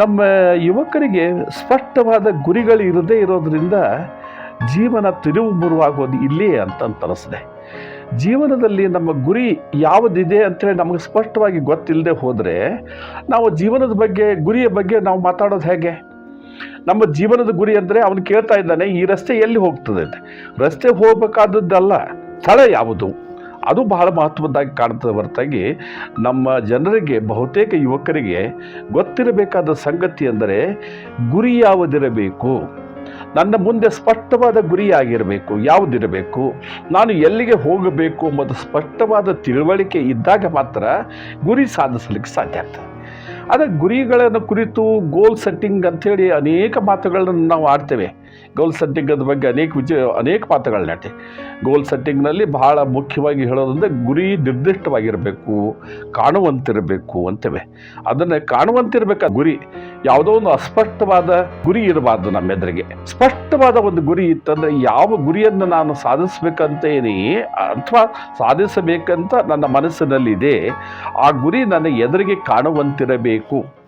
ನಮ್ಮ ಯುವಕರಿಗೆ ಸ್ಪಷ್ಟವಾದ ಗುರಿಗಳು ಇರದೇ ಇರೋದ್ರಿಂದ ಜೀವನ ತಿರುವು ಮುರುವಾಗೋದು ಇಲ್ಲೇ ಅಂತ ಅನಿಸಿದೆ ಜೀವನದಲ್ಲಿ ನಮ್ಮ ಗುರಿ ಯಾವುದಿದೆ ಅಂತೇಳಿ ನಮಗೆ ಸ್ಪಷ್ಟವಾಗಿ ಗೊತ್ತಿಲ್ಲದೆ ಹೋದರೆ ನಾವು ಜೀವನದ ಬಗ್ಗೆ, ಗುರಿಯ ಬಗ್ಗೆ ನಾವು ಮಾತಾಡೋದು ಹೇಗೆ? ನಮ್ಮ ಜೀವನದ ಗುರಿ ಅಂದರೆ ಅವನು ಕೇಳ್ತಾ ಇದ್ದಾನೆ, ಈ ರಸ್ತೆ ಎಲ್ಲಿ ಹೋಗ್ತದೆ ರಸ್ತೆ ಹೋಗಬೇಕಾದದ್ದಲ್ಲ, ಸ್ಥಳ ಯಾವುದು? ಅದು ಬಹಳ ಮಹತ್ವದ್ದಾಗಿ ಕಾಣ್ತದೆ ಹೊರತಾಗಿ ನಮ್ಮ ಜನರಿಗೆ, ಬಹುತೇಕ ಯುವಕರಿಗೆ ಗೊತ್ತಿರಬೇಕಾದ ಸಂಗತಿ ಅಂದರೆ ಗುರಿ ಯಾವುದಿರಬೇಕು? ನನ್ನ ಮುಂದೆ ಸ್ಪಷ್ಟವಾದ ಗುರಿಯಾಗಿರಬೇಕು ಯಾವುದಿರಬೇಕು? ನಾನು ಎಲ್ಲಿಗೆ ಹೋಗಬೇಕು ಮತ್ತು ಸ್ಪಷ್ಟವಾದ ತಿಳುವಳಿಕೆ ಇದ್ದಾಗ ಮಾತ್ರ ಗುರಿ ಸಾಧಿಸಲಿಕ್ಕೆ ಸಾಧ್ಯ ಆಗ್ತದೆ. ಆದರೆ ಗುರಿಗಳನ್ನು ಕುರಿತು ಗೋಲ್ ಸೆಟ್ಟಿಂಗ್ ಅಂಥೇಳಿ ಅನೇಕ ಮಾತುಗಳನ್ನು ನಾವು ಆಡ್ತೇವೆ. ಗೋಲ್ ಸೆಟ್ಟಿಂಗದ ಬಗ್ಗೆ ಅನೇಕ ವಿಜ, ಅನೇಕ ಮಾತುಗಳನ್ನ ಆಡ್ತೇವೆ. ಗೋಲ್ ಸೆಟ್ಟಿಂಗ್ನಲ್ಲಿ ಬಹಳ ಮುಖ್ಯವಾಗಿ ಹೇಳೋದಂದರೆ ಗುರಿ ನಿರ್ದಿಷ್ಟವಾಗಿರಬೇಕು, ಕಾಣುವಂತಿರಬೇಕು ಅಂತೇವೆ. ಅದನ್ನು ಕಾಣುವಂತಿರಬೇಕಾದ ಗುರಿ. ಯಾವುದೋ ಒಂದು ಅಸ್ಪಷ್ಟವಾದ ಗುರಿ ಇರಬಾರ್ದು ನಮ್ಮ ಎದುರಿಗೆ ಸ್ಪಷ್ಟವಾದ ಒಂದು ಗುರಿ ಇತ್ತಂದ್ರೆ ಯಾವ ಗುರಿಯನ್ನು ನಾನು ಸಾಧಿಸಬೇಕಂತೇನೆ ಅಥವಾ ಸಾಧಿಸಬೇಕಂತ ನನ್ನ ಮನಸ್ಸಿನಲ್ಲಿದೆ, ಆ ಗುರಿ ನನ್ನ ಎದುರಿಗೆ ಕಾಣುವಂತಿರಬೇಕು.